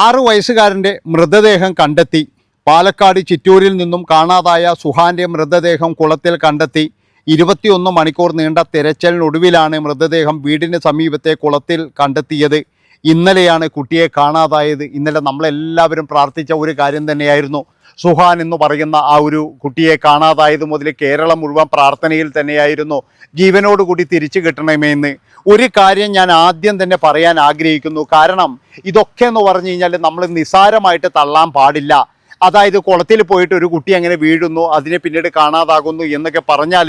ആറു വയസ്സുകാരന്റെ മൃതദേഹം കണ്ടെത്തി. പാലക്കാട് ചിറ്റൂരിൽ നിന്നും കാണാതായ സുഹാന്റെ മൃതദേഹം കുളത്തിൽ കണ്ടെത്തി. ഇരുപത്തിയൊന്ന് മണിക്കൂർ നീണ്ട തിരച്ചിലിനൊടുവിലാണ് മൃതദേഹം വീടിന് സമീപത്തെ കുളത്തിൽ കണ്ടെത്തിയത്. ഇന്നലെയാണ് കുട്ടിയെ കാണാതായത്. ഇന്നലെ നമ്മളെല്ലാവരും പ്രാർത്ഥിച്ച ഒരു കാര്യം തന്നെയായിരുന്നു. സുഹാൻ എന്ന് പറയുന്ന ആ ഒരു കുട്ടിയെ കാണാതായത് മുതൽ കേരളം മുഴുവൻ പ്രാർത്ഥനയിൽ തന്നെയായിരുന്നു. ജീവനോടുകൂടി തിരിച്ചു കിട്ടണമെന്ന് ഒരു കാര്യം ഞാൻ ആദ്യം തന്നെ പറയാൻ ആഗ്രഹിക്കുന്നു. കാരണം ഇതൊക്കെ എന്ന് പറഞ്ഞു കഴിഞ്ഞാൽ നമ്മൾ നിസാരമായിട്ട് തള്ളാൻ പാടില്ല. അതായത് കുളത്തിൽ പോയിട്ട് ഒരു കുട്ടി അങ്ങനെ വീഴുന്നു അതിനെ പിന്നീട് കാണാതാകുന്നു എന്നൊക്കെ പറഞ്ഞാൽ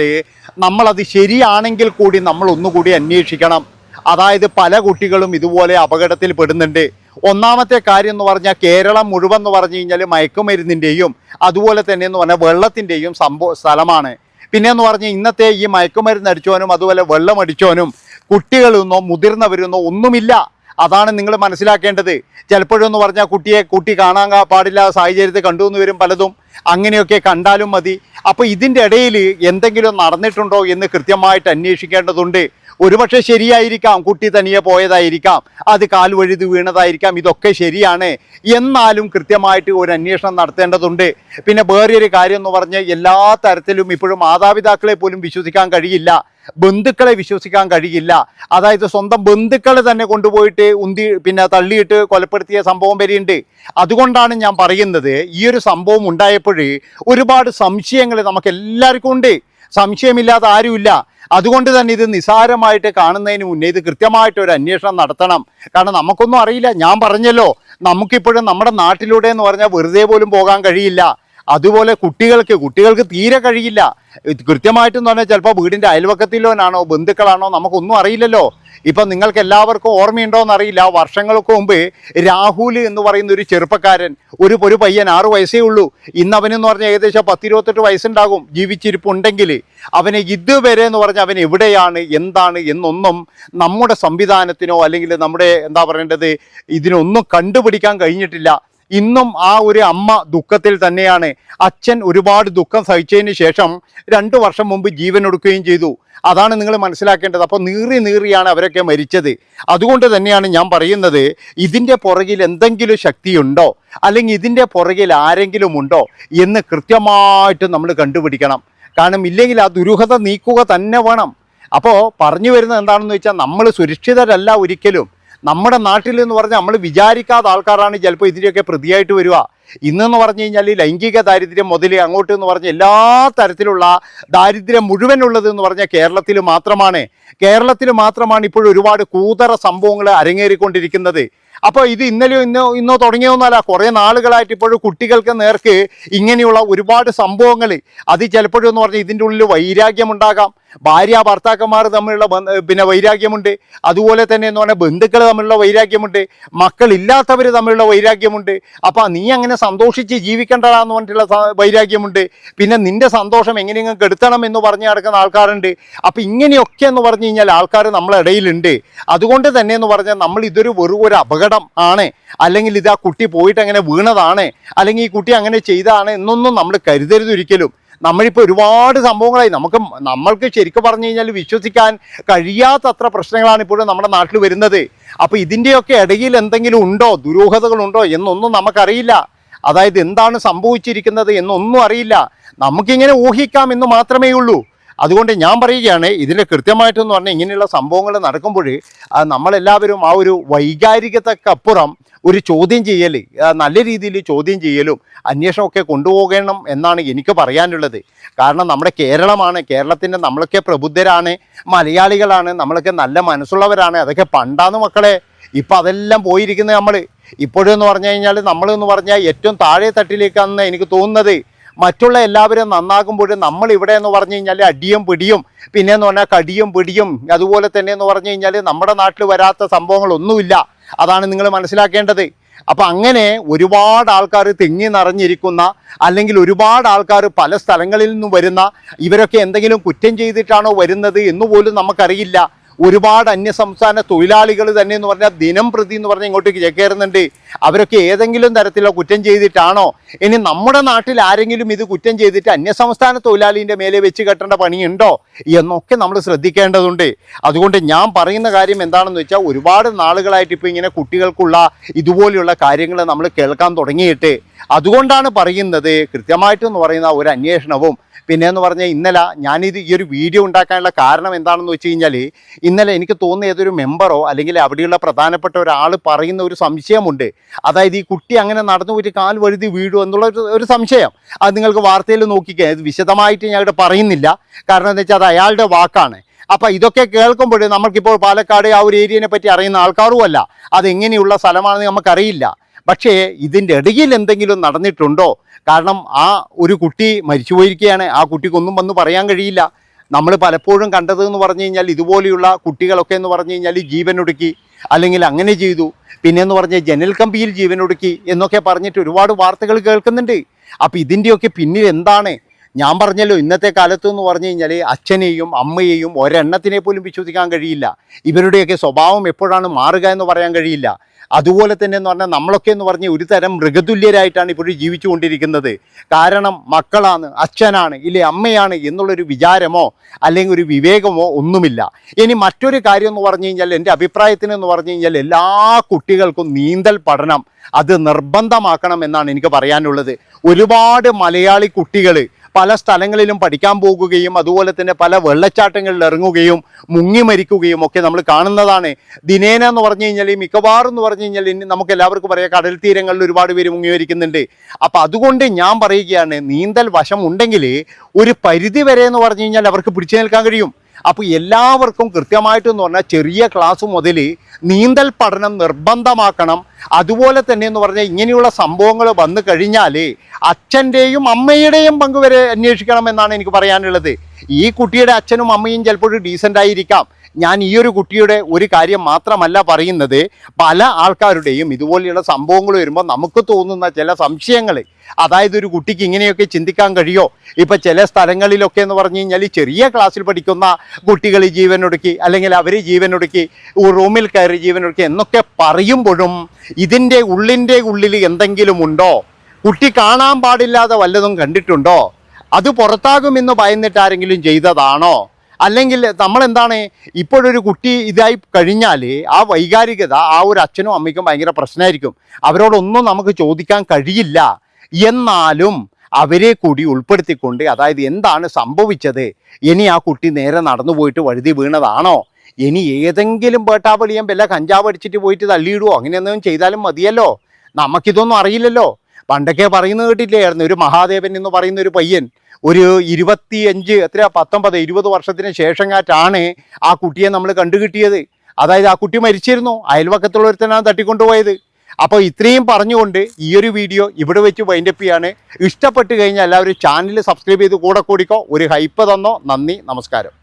നമ്മളത് ശരിയാണെങ്കിൽ കൂടി നമ്മൾ ഒന്നുകൂടി അന്വേഷിക്കണം. അതായത് പല കുട്ടികളും ഇതുപോലെ അപകടത്തിൽ പെടുന്നുണ്ട്. ഒന്നാമത്തെ കാര്യം എന്ന് പറഞ്ഞാൽ കേരളം മുഴുവൻ എന്ന് പറഞ്ഞു കഴിഞ്ഞാൽ മയക്കുമരുന്നിന്റെയും അതുപോലെ തന്നെ എന്ന് പറഞ്ഞാൽ വെള്ളത്തിന്റെയും സംഭവ സ്ഥലമാണ്. പിന്നെ എന്ന് പറഞ്ഞാൽ ഇന്നത്തെ ഈ മയക്കുമരുന്ന് അടിച്ചവനും അതുപോലെ വെള്ളം അടിച്ചവനും കുട്ടികളെന്നോ മുതിർന്നവരെന്നോ ഒന്നുമില്ല. അതാണ് നിങ്ങൾ മനസ്സിലാക്കേണ്ടത്. ചിലപ്പോഴെന്ന് പറഞ്ഞാൽ കുട്ടിയെ കുട്ടി കാണാൻ പാടില്ല സാഹചര്യത്തിൽ കണ്ടു എന്ന് വരും പലതും. അങ്ങനെയൊക്കെ കണ്ടാലും മതി. അപ്പോൾ ഇതിന്റെ ഇടയിൽ എന്തെങ്കിലും നടന്നിട്ടുണ്ടോ എന്ന് കൃത്യമായിട്ട് അന്വേഷിക്കേണ്ടതുണ്ട്. ഒരുപക്ഷെ ശരിയായിരിക്കാം. കുട്ടി തനിയെ പോയതായിരിക്കാം. അത് കാൽ വഴുതി വീണതായിരിക്കാം. ഇതൊക്കെ ശരിയാണ്. എന്നാലും കൃത്യമായിട്ട് ഒരു അന്വേഷണം നടത്തേണ്ടതുണ്ട്. പിന്നെ വേറൊരു കാര്യം എന്ന് പറഞ്ഞാൽ എല്ലാ തരത്തിലും ഇപ്പോഴും മാതാപിതാക്കളെ പോലും വിശ്വസിക്കാൻ കഴിയില്ല. ബന്ധുക്കളെ വിശ്വസിക്കാൻ കഴിയില്ല. അതായത് സ്വന്തം ബന്ധുക്കളെ തന്നെ കൊണ്ടുപോയിട്ട് ഉന്തി പിന്നെ തള്ളിയിട്ട് കൊലപ്പെടുത്തിയ സംഭവം വരെയുണ്ട്. അതുകൊണ്ടാണ് ഞാൻ പറയുന്നത് ഈ ഒരു സംഭവം ഉണ്ടായപ്പോൾ ഒരുപാട് സംശയങ്ങൾ നമുക്ക് എല്ലാവർക്കും ഉണ്ട്. സംശയമില്ലാതെ ആരുമില്ല. അതുകൊണ്ട് തന്നെ ഇത് നിസാരമായിട്ട് കാണുന്നതിന് മുന്നേ ഇത് കൃത്യമായിട്ട് ഒരു അന്വേഷണം നടത്തണം. കാരണം നമുക്കൊന്നും അറിയില്ല. ഞാൻ പറഞ്ഞല്ലോ. നമുക്കിപ്പോഴും നമ്മുടെ നാട്ടിലൂടെ എന്ന് പറഞ്ഞാൽ വെറുതെ പോലും പോകാൻ കഴിയില്ല. അതുപോലെ കുട്ടികൾക്ക് കുട്ടികൾക്ക് തീരെ കഴിയില്ല. കൃത്യമായിട്ടെന്ന് പറഞ്ഞാൽ ചിലപ്പോൾ വീടിന്റെ അയൽവക്കത്തിലോനാണോ ബന്ധുക്കളാണോ നമുക്കൊന്നും അറിയില്ലല്ലോ. ഇപ്പം നിങ്ങൾക്ക് എല്ലാവർക്കും ഓർമ്മയുണ്ടോ എന്നറിയില്ല വർഷങ്ങൾക്ക് മുമ്പ് രാഹുൽ എന്ന് പറയുന്ന ഒരു ചെറുപ്പക്കാരൻ ഒരു ഒരു പയ്യൻ ആറു വയസ്സേ ഉള്ളൂ. ഇന്ന് അവനെന്ന് പറഞ്ഞാൽ ഏകദേശം പത്തിരുപത്തെട്ട് വയസ്സുണ്ടാകും. ജീവിച്ചിരിപ്പുണ്ടെങ്കിൽ അവനെ ഇതുവരെ എന്ന് പറഞ്ഞാൽ അവൻ എവിടെയാണ് എന്താണ് എന്നൊന്നും നമ്മുടെ സംവിധാനത്തിനോ അല്ലെങ്കിൽ നമ്മുടെ എന്താ പറയേണ്ടത് ഇതിനൊന്നും കണ്ടുപിടിക്കാൻ കഴിഞ്ഞിട്ടില്ല. ഇന്നും ആ ഒരു അമ്മ ദുഃഖത്തിൽ തന്നെയാണ്. അച്ഛൻ ഒരുപാട് ദുഃഖം സഹിച്ചതിന് ശേഷം രണ്ടു വർഷം മുമ്പ് ജീവൻ എടുക്കുകയും ചെയ്തു. അതാണ് നിങ്ങൾ മനസ്സിലാക്കേണ്ടത്. അപ്പോൾ നീറി നീറിയാണ് അവരൊക്കെ മരിച്ചത്. അതുകൊണ്ട് തന്നെയാണ് ഞാൻ പറയുന്നത് ഇതിന്റെ പുറകിൽ എന്തെങ്കിലും ശക്തിയുണ്ടോ? അല്ലെങ്കിൽ ഇതിന്റെ പുറകിൽ ആരെങ്കിലും ഉണ്ടോ? എന്ന് കൃത്യമായിട്ട് നമ്മൾ കണ്ടുപിടിക്കണം. കാരണം ഇല്ലെങ്കിൽ ആ ദുരൂഹത നീക്കുക തന്നെ വേണം. അപ്പോൾ പറഞ്ഞു വരുന്നത് എന്താണെന്ന് വെച്ചാൽ നമ്മൾ സുരക്ഷിതരല്ല ഒരിക്കലും. നമ്മുടെ നാട്ടിൽ എന്ന് പറഞ്ഞാൽ നമ്മൾ വിചാരിക്കാത്ത ആൾക്കാരാണ് ചിലപ്പോൾ ഇതിന്റെയൊക്കെ പ്രതിയായിട്ട് വരിക. ഇന്നെന്ന് പറഞ്ഞു കഴിഞ്ഞാൽ ലൈംഗിക ദാരിദ്ര്യം മുതൽ അങ്ങോട്ട് എന്ന് പറഞ്ഞ എല്ലാ തരത്തിലുള്ള ദാരിദ്ര്യം മുഴുവനുള്ളത് എന്ന് പറഞ്ഞാൽ കേരളത്തിൽ മാത്രമാണ്. കേരളത്തിൽ മാത്രമാണ് ഇപ്പോൾ ഒരുപാട് കൂതറ സംഭവങ്ങൾ അരങ്ങേറിക്കൊണ്ടിരിക്കുന്നത്. അപ്പോൾ ഇത് ഇന്നലെയോ ഇന്നോ ഇന്നോ തുടങ്ങിയൊന്നുമല്ല കുറേ നാളുകളായിട്ട് ഇപ്പോഴും കുട്ടികൾക്ക് നേർക്ക് ഇങ്ങനെയുള്ള ഒരുപാട് സംഭവങ്ങൾ അത് ചിലപ്പോഴും എന്ന് പറഞ്ഞാൽ ഇതിന്റെ ഉള്ളിൽ വൈരാഗ്യമുണ്ടാകാം. ഭാര്യ ഭർത്താക്കന്മാർ തമ്മിലുള്ള പിന്നെ വൈരാഗ്യമുണ്ട്. അതുപോലെ തന്നെ എന്ന് പറഞ്ഞാൽ ബന്ധുക്കൾ തമ്മിലുള്ള വൈരാഗ്യമുണ്ട്. മക്കളില്ലാത്തവർ തമ്മിലുള്ള വൈരാഗ്യമുണ്ട്. അപ്പോൾ നീ അങ്ങനെ സന്തോഷിച്ച് ജീവിക്കേണ്ടതാന്ന് പറഞ്ഞിട്ടുള്ള വൈരാഗ്യമുണ്ട്. പിന്നെ നിന്റെ സന്തോഷം എങ്ങനെയെങ്കിലും കെടുത്തണം എന്ന് പറഞ്ഞ് നടക്കുന്ന ആൾക്കാരുണ്ട്. അപ്പോൾ ഇങ്ങനെയൊക്കെ എന്ന് പറഞ്ഞു കഴിഞ്ഞാൽ ആൾക്കാർ നമ്മളെ ഇടയിലുണ്ട്. അതുകൊണ്ട് തന്നെ എന്ന് പറഞ്ഞാൽ നമ്മൾ ഇതൊരു വെറും ഒരു അപകടം ആണ്. അല്ലെങ്കിൽ ഇത് ആ കുട്ടി പോയിട്ട് അങ്ങനെ വീണതാണ്. അല്ലെങ്കിൽ ഈ കുട്ടി അങ്ങനെ ചെയ്തതാണ് എന്നൊന്നും നമ്മൾ കരുതരുത് ഒരിക്കലും. നമ്മളിപ്പോൾ ഒരുപാട് സംഭവങ്ങളായി. നമുക്ക് നമ്മൾക്ക് ശരിക്കും പറഞ്ഞു കഴിഞ്ഞാൽ വിശ്വസിക്കാൻ കഴിയാത്തത്ര പ്രശ്നങ്ങളാണ് ഇപ്പോഴും നമ്മുടെ നാട്ടിൽ വരുന്നത്. അപ്പോൾ ഇതിന്റെയൊക്കെ ഇടയിൽ എന്തെങ്കിലും ഉണ്ടോ? ദുരൂഹതകളുണ്ടോ എന്നൊന്നും നമുക്കറിയില്ല. അതായത് എന്താണ് സംഭവിച്ചിരിക്കുന്നത് എന്നൊന്നും അറിയില്ല. നമുക്കിങ്ങനെ ഊഹിക്കാം എന്ന് മാത്രമേ ഉള്ളൂ. അതുകൊണ്ട് ഞാൻ പറയുകയാണ് ഇതിന്റെ കൃത്യമായിട്ടെന്ന് പറഞ്ഞാൽ ഇങ്ങനെയുള്ള സംഭവങ്ങൾ നടക്കുമ്പോൾ നമ്മളെല്ലാവരും ആ ഒരു വൈകാരികതക്കപ്പുറം ഒരു ചോദ്യം ചെയ്യൽ നല്ല രീതിയിൽ ചോദ്യം ചെയ്യലും അന്വേഷണമൊക്കെ കൊണ്ടുപോകണം എന്നാണ് എനിക്ക് പറയാനുള്ളത്. കാരണം നമ്മുടെ കേരളമാണ് കേരളത്തിന്റെ നമ്മളൊക്കെ പ്രബുദ്ധരാണ് മലയാളികളാണ് നമ്മളൊക്കെ നല്ല മനസ്സുള്ളവരാണ് അതൊക്കെ പണ്ടാന്ന് മക്കളെ ഇപ്പം അതെല്ലാം പോയിരിക്കുന്നത് നമ്മൾ ഇപ്പോഴെന്ന് പറഞ്ഞു കഴിഞ്ഞാൽ നമ്മളെന്ന് പറഞ്ഞാൽ ഏറ്റവും താഴെ തട്ടിലേക്കാണെന്ന് എനിക്ക് തോന്നുന്നത്. മറ്റുള്ള എല്ലാവരും നന്നാകുമ്പോൾ നമ്മൾ ഇവിടെ എന്ന് പറഞ്ഞു കഴിഞ്ഞാൽ അടിയും പിടിയും പിന്നെ എന്ന് പറഞ്ഞാൽ കടിയും പിടിയും അതുപോലെ തന്നെ എന്ന് പറഞ്ഞു കഴിഞ്ഞാൽ നമ്മുടെ നാട്ടിൽ വരാത്ത സംഭവങ്ങളൊന്നുമില്ല. അതാണ് നിങ്ങൾ മനസ്സിലാക്കേണ്ടത്. അപ്പം അങ്ങനെ ഒരുപാട് ആൾക്കാർ തിങ്ങി നിറഞ്ഞിരിക്കുന്ന അല്ലെങ്കിൽ ഒരുപാട് ആൾക്കാർ പല സ്ഥലങ്ങളിൽ നിന്നും വരുന്ന ഇവരൊക്കെ എന്തെങ്കിലും കുറ്റം ചെയ്തിട്ടാണോ വരുന്നത് എന്ന് പോലും നമുക്കറിയില്ല. ഒരുപാട് അന്യസംസ്ഥാന തൊഴിലാളികൾ തന്നെ എന്ന് പറഞ്ഞാൽ ദിനം പ്രതി എന്ന് പറഞ്ഞാൽ ഇങ്ങോട്ടേക്ക് ചേക്കേറുന്നുണ്ട്. അവരൊക്കെ ഏതെങ്കിലും തരത്തിലുള്ള കുറ്റം ചെയ്തിട്ടാണോ? ഇനി നമ്മുടെ നാട്ടിൽ ആരെങ്കിലും ഇത് കുറ്റം ചെയ്തിട്ട് അന്യസംസ്ഥാന തൊഴിലാളിന്റെ മേലെ വെച്ച് കെട്ടേണ്ട പണിയുണ്ടോ? എന്നൊക്കെ നമ്മൾ ശ്രദ്ധിക്കേണ്ടതുണ്ട്. അതുകൊണ്ട് ഞാൻ പറയുന്ന കാര്യം എന്താണെന്ന് വെച്ചാൽ ഒരുപാട് നാളുകളായിട്ട് ഇപ്പോൾ ഇങ്ങനെ കുട്ടികൾക്കുള്ള ഇതുപോലെയുള്ള കാര്യങ്ങൾ നമ്മൾ കേൾക്കാൻ തുടങ്ങിയിട്ട് അതുകൊണ്ടാണ് പറയുന്നത് കൃത്യമായിട്ടെന്ന് പറയുന്ന ഒരു അന്വേഷണവും പിന്നെ എന്ന് പറഞ്ഞാൽ ഇന്നലെ ഞാനിത് ഈ ഒരു വീഡിയോ ഉണ്ടാക്കാനുള്ള കാരണം എന്താണെന്ന് വെച്ച് കഴിഞ്ഞാൽ ഇന്നലെ എനിക്ക് തോന്നുന്ന ഏതൊരു മെമ്പറോ അല്ലെങ്കിൽ അവിടെയുള്ള പ്രധാനപ്പെട്ട ഒരാൾ പറയുന്ന ഒരു സംശയമുണ്ട്. അതായത് ഈ കുട്ടി അങ്ങനെ നടന്നു പോയിട്ട് കാൽ വഴുതി വീഴും എന്നുള്ള ഒരു- സംശയം. അത് നിങ്ങൾക്ക് വാർത്തയിൽ നോക്കിക്കാൻ ഇത് വിശദമായിട്ട് ഞാൻ ഇവിടെ പറയുന്നില്ല. കാരണം എന്താ വെച്ചാൽ അത് അയാളുടെ വാക്കാണ്. അപ്പം ഇതൊക്കെ കേൾക്കുമ്പോൾ നമുക്കിപ്പോൾ പാലക്കാട് ആ ഒരു ഏരിയനെ പറ്റി അറിയുന്ന ആൾക്കാരുമല്ല. അതെങ്ങനെയുള്ള സ്ഥലമാണെന്ന് നമുക്കറിയില്ല. പക്ഷേ ഇതിന്റെ ഇടയിൽ എന്തെങ്കിലും നടന്നിട്ടുണ്ടോ? കാരണം ആ ഒരു കുട്ടി മരിച്ചു പോയിരിക്കുകയാണ് ആ കുട്ടിക്കൊന്നും വന്ന് പറയാൻ കഴിയില്ല. നമ്മൾ പലപ്പോഴും കണ്ടത് എന്ന് പറഞ്ഞു കഴിഞ്ഞാൽ ഇതുപോലെയുള്ള കുട്ടികളൊക്കെ എന്ന് പറഞ്ഞു കഴിഞ്ഞാൽ ജീവനൊടുക്കി അല്ലെങ്കിൽ അങ്ങനെ ചെയ്തു. പിന്നെ എന്ന് പറഞ്ഞാൽ ജനൽ കമ്പിയിൽ ജീവനൊടുക്കി എന്നൊക്കെ പറഞ്ഞിട്ട് ഒരുപാട് വാർത്തകൾ കേൾക്കുന്നുണ്ട്. അപ്പം ഇതിന്റെയൊക്കെ പിന്നിൽ എന്താണ്? ഞാൻ പറഞ്ഞല്ലോ ഇന്നത്തെ കാലത്ത് എന്ന് പറഞ്ഞു കഴിഞ്ഞാൽ അച്ഛനെയും അമ്മയെയും ഒരെണ്ണത്തിനെ പോലും വിശ്വസിക്കാൻ കഴിയില്ല. ഇവരുടെയൊക്കെ സ്വഭാവം എപ്പോഴാണ് മാറുക എന്ന് പറയാൻ കഴിയില്ല. അതുപോലെ തന്നെ എന്ന് പറഞ്ഞാൽ നമ്മളൊക്കെ എന്ന് പറഞ്ഞാൽ ഒരു തരം മൃഗതുല്യരായിട്ടാണ് ഇപ്പോഴും ജീവിച്ചുകൊണ്ടിരിക്കുന്നത്. കാരണം മക്കളാണ് അച്ഛനാണ് ഇല്ലേ അമ്മയാണ് എന്നുള്ളൊരു വിചാരമോ അല്ലെങ്കിൽ ഒരു വിവേകമോ ഒന്നുമില്ല. ഇനി മറ്റൊരു കാര്യം എന്ന് പറഞ്ഞു കഴിഞ്ഞാൽ എന്റെ അഭിപ്രായത്തിന് എന്ന് പറഞ്ഞു കഴിഞ്ഞാൽ എല്ലാ കുട്ടികൾക്കും നീന്തൽ പഠനം അത് നിർബന്ധമാക്കണം എന്നാണ് എനിക്ക് പറയാനുള്ളത്. ഒരുപാട് മലയാളി കുട്ടികൾ പല സ്ഥലങ്ങളിലും പഠിക്കാൻ പോകുകയും അതുപോലെ തന്നെ പല വെള്ളച്ചാട്ടങ്ങളിൽ ഇറങ്ങുകയും മുങ്ങി മരിക്കുകയും ഒക്കെ നമ്മൾ കാണുന്നതാണ്. ദിനേന എന്ന് പറഞ്ഞു കഴിഞ്ഞാൽ ഈ മിക്കവാറും എന്ന് പറഞ്ഞു കഴിഞ്ഞാൽ ഇനി നമുക്ക് എല്ലാവർക്കും പറയാം കടൽ തീരങ്ങളിൽ ഒരുപാട് പേര് മുങ്ങി മരിക്കുന്നുണ്ട്. അപ്പം അതുകൊണ്ട് ഞാൻ പറയുകയാണ് നീന്തൽ വശം ഉണ്ടെങ്കിൽ ഒരു പരിധി വരെ എന്ന് പറഞ്ഞു കഴിഞ്ഞാൽ അവർക്ക് പിടിച്ചു നിൽക്കാൻ കഴിയും. അപ്പോൾ എല്ലാവർക്കും കൃത്യമായിട്ടെന്ന് പറഞ്ഞാൽ ചെറിയ ക്ലാസ് മുതൽ നീന്തൽ പഠനം നിർബന്ധമാക്കണം. അതുപോലെ തന്നെ എന്ന് പറഞ്ഞാൽ ഇങ്ങനെയുള്ള സംഭവങ്ങൾ വന്നു കഴിഞ്ഞാൽ അച്ഛന്റെയും അമ്മയുടെയും പങ്ക് വരെ അന്വേഷിക്കണം എന്നാണ് എനിക്ക് പറയാനുള്ളത്. ഈ കുട്ടിയുടെ അച്ഛനും അമ്മയും ചിലപ്പോൾ ഡീസന്റ് ആയിരിക്കാം. ഞാൻ ഈ ഒരു കുട്ടിയുടെ ഒരു കാര്യം മാത്രമല്ല പറയുന്നത്. പല ആൾക്കാരുടെയും ഇതുപോലെയുള്ള സംഭവങ്ങൾ വരുമ്പോൾ നമുക്ക് തോന്നുന്ന ചില സംശയങ്ങൾ. അതായത് ഒരു കുട്ടിക്ക് ഇങ്ങനെയൊക്കെ ചിന്തിക്കാൻ കഴിയോ? ഇപ്പം ചില സ്ഥലങ്ങളിലൊക്കെ എന്ന് പറഞ്ഞു കഴിഞ്ഞാൽ ചെറിയ ക്ലാസ്സിൽ പഠിക്കുന്ന കുട്ടികൾ ജീവനൊടുക്കി അല്ലെങ്കിൽ അവർ ജീവനൊടുക്കി റൂമിൽ കയറി ജീവനൊടുക്കി എന്നൊക്കെ പറയുമ്പോഴും ഇതിന്റെ ഉള്ളിന്റെ ഉള്ളിൽ എന്തെങ്കിലും ഉണ്ടോ? കുട്ടി കാണാൻ പാടില്ലാതെ വല്ലതും കണ്ടിട്ടുണ്ടോ? അത് പുറത്താകുമെന്ന് ഭയന്നിട്ട് ആരെങ്കിലും ചെയ്തതാണോ? അല്ലെങ്കിൽ നമ്മൾ എന്താണ് ഇപ്പോഴൊരു കുട്ടി ഇതായി കഴിഞ്ഞാൽ ആ വൈകാരികത ആ ഒരു അച്ഛനും അമ്മയ്ക്കും ഭയങ്കര പ്രശ്നമായിരിക്കും. അവരോടൊന്നും നമുക്ക് ചോദിക്കാൻ കഴിയില്ല. എന്നാലും അവരെ കൂടി ഉൾപ്പെടുത്തിക്കൊണ്ട് അതായത് എന്താണ് സംഭവിച്ചത്? ഇനി ആ കുട്ടി നേരെ നടന്നു പോയിട്ട് വഴുതി വീണതാണോ? ഇനി ഏതെങ്കിലും പേട്ടാവളിയം വല്ല കഞ്ചാവ് അടിച്ചിട്ട് പോയിട്ട് തള്ളിയിടുവോ? അങ്ങനെ എന്തെങ്കിലും ചെയ്താലും മതിയല്ലോ. നമുക്കിതൊന്നും അറിയില്ലല്ലോ. പണ്ടൊക്കെ പറയുന്നത് കേട്ടില്ലായിരുന്നു? ഒരു മഹാദേവൻ എന്ന് പറയുന്ന ഒരു പയ്യൻ. ഒരു ഇരുപത്തിയഞ്ച് എത്ര പത്തൊമ്പത് ഇരുപത് വർഷത്തിന് ശേഷങ്ങാറ്റാണ് ആ കുട്ടിയെ നമ്മൾ കണ്ടുകിട്ടിയത്. അതായത് ആ കുട്ടി മരിച്ചിരുന്നു. അയൽവക്കത്തുള്ളൊരുത്തനാണ് തട്ടിക്കൊണ്ടുപോയത്. അപ്പോൾ ഇത്രയും പറഞ്ഞുകൊണ്ട് ഈ ഒരു വീഡിയോ ഇവിടെ വെച്ച് വൈൻഡപ്പ് ചെയ്യാണ്. ഇഷ്ടപ്പെട്ട് കഴിഞ്ഞാൽ എല്ലാവരും ചാനൽ സബ്സ്ക്രൈബ് ചെയ്ത് കൂടെ കൂടിക്കോ. ഒരു ഹൈപ്പ് തന്നോ. നന്ദി നമസ്കാരം.